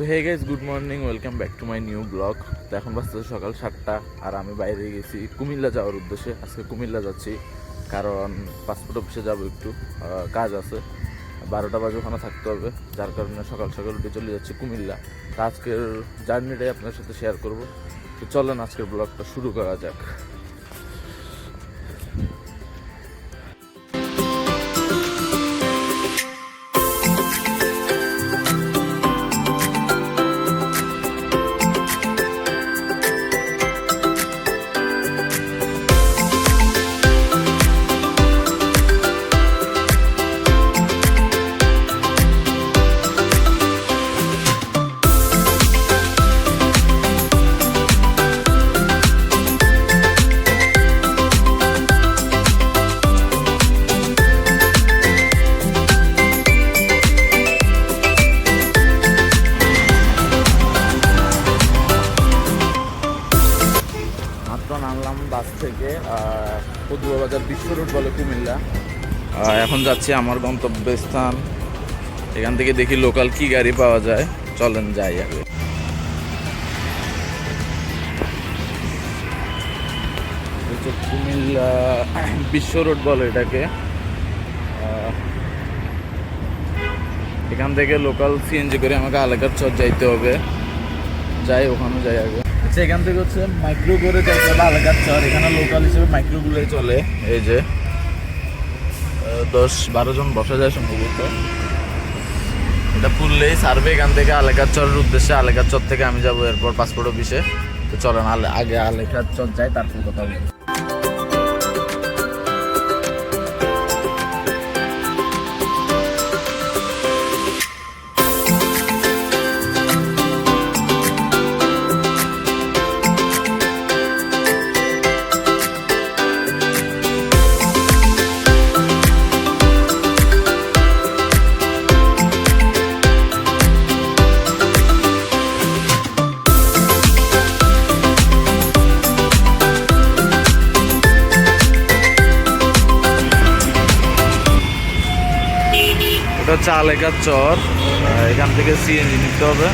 So hey guys good morning welcome back to my new blog তো এখন বাজতেছে সকাল সাতটা, আর আমি বাইরে গেছি কুমিল্লা যাওয়ার উদ্দেশ্যে। আজকে কুমিল্লা যাচ্ছি, কারণ পাসপোর্ট অফিসে যাব একটু কাজ আছে। বারোটা বাজে ওখানে থাকতে হবে, যার কারণে সকাল সকাল উঠে চলে যাচ্ছি কুমিল্লা। তো আজকের জার্নিটাই আপনার সাথে শেয়ার করব। তো চলেন আজকের ব্লগটা শুরু করা যাক। বাস থেকে পদুয়া বাজার বিশ্ব রোড বলে কুমিল্লা। এখন যাচ্ছি আমার গন্তব্যস্থান। এখান থেকে দেখি লোকাল কি গাড়ি পাওয়া যায়। চলেন যাই আগে। কুমিল্লা বিশ্ব রোড বলে এটাকে। এখান থেকে লোকাল সিএনজি করে আমাকে আলেকার চর যাইতে হবে। যাই, ওখানে যাই আগে। আচ্ছা এখান থেকে হচ্ছে মাইক্রো করে যাইতে হবে চর এখানে লোকাল হিসেবে মাইক্রোগুলোই চলে। এই যে দশ বারো জন বসা যায় সম্ভবত। এটা পুরলেই সার্ভে এখান থেকে আলেকার চরের উদ্দেশ্যে আলেকার চর থেকে আমি যাব এরপর পাসপোর্ট অফিসে তো চলেন আগে আলেকার চর যাই, তারপর কথা বলব। এটা হচ্ছে আলেকার চর। এখান থেকে সিএনজি নিতে হবে।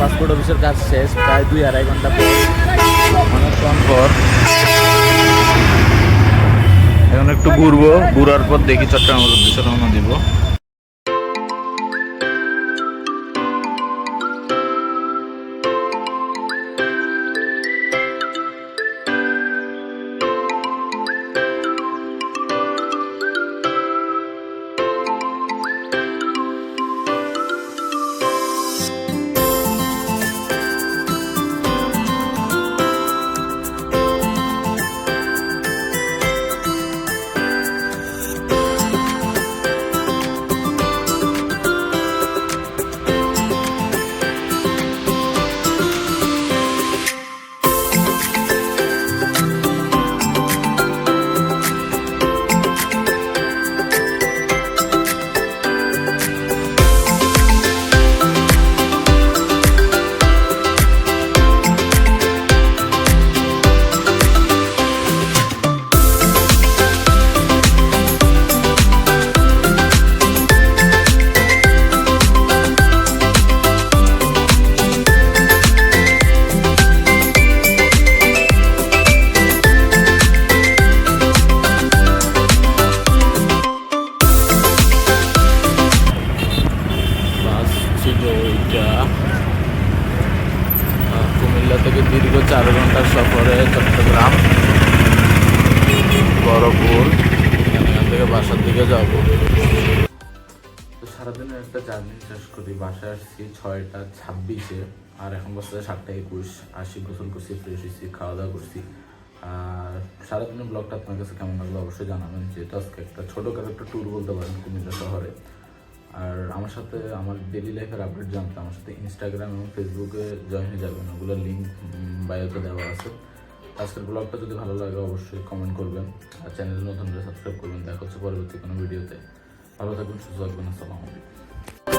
পাসপোর্ট অফিসের কাজ শেষ, প্রায় দুই আড়াই ঘণ্টা পর। অনেকক্ষণ পর। এখন একটু ঘুরবো, ঘুরার পর দেখি চট্টগ্রামের উদ্দেশ্যে রওনা দিব। থেকে দীর্ঘ চার ঘণ্টার সফরে চট্টগ্রাম বড়পুর এখান থেকে বাসার দিকে যাব। সারাদিনের একটা জার্নি শেষ করি, বাসায় আসছি ছয়টা ছাব্বিশে, আর এখন বাজতে সাতটা একুশ আশি গোসল করছি ফ্রেশ হয়েছি খাওয়া দাওয়া করছি। আর সারাদিনের ব্লগটা আপনার কাছে কেমন লাগল অবশ্যই জানাবেন, যেহেতু আজকে একটা ছোটোখাটো একটা ট্যুর বলতে পারেন কুমিল্লা শহরে। আর আমার সাথে আমার ডেলি লাইফের আপডেট জানতে, আমার সাথে ইনস্টাগ্রাম এবং ফেসবুকে জয়েন হয়ে যাবেন। ওগুলোর লিঙ্ক বায়োতে দেওয়া আছে। আজকের ব্লগটা যদি ভালো লাগে, অবশ্যই কমেন্ট করবেন। আর চ্যানেল নতুন সাবস্ক্রাইব করবেন। দেখা হচ্ছে পরবর্তী কোনো ভিডিওতে ভালো থাকবেন সুস্থ থাকবেন আসসালামু আলাইকুম।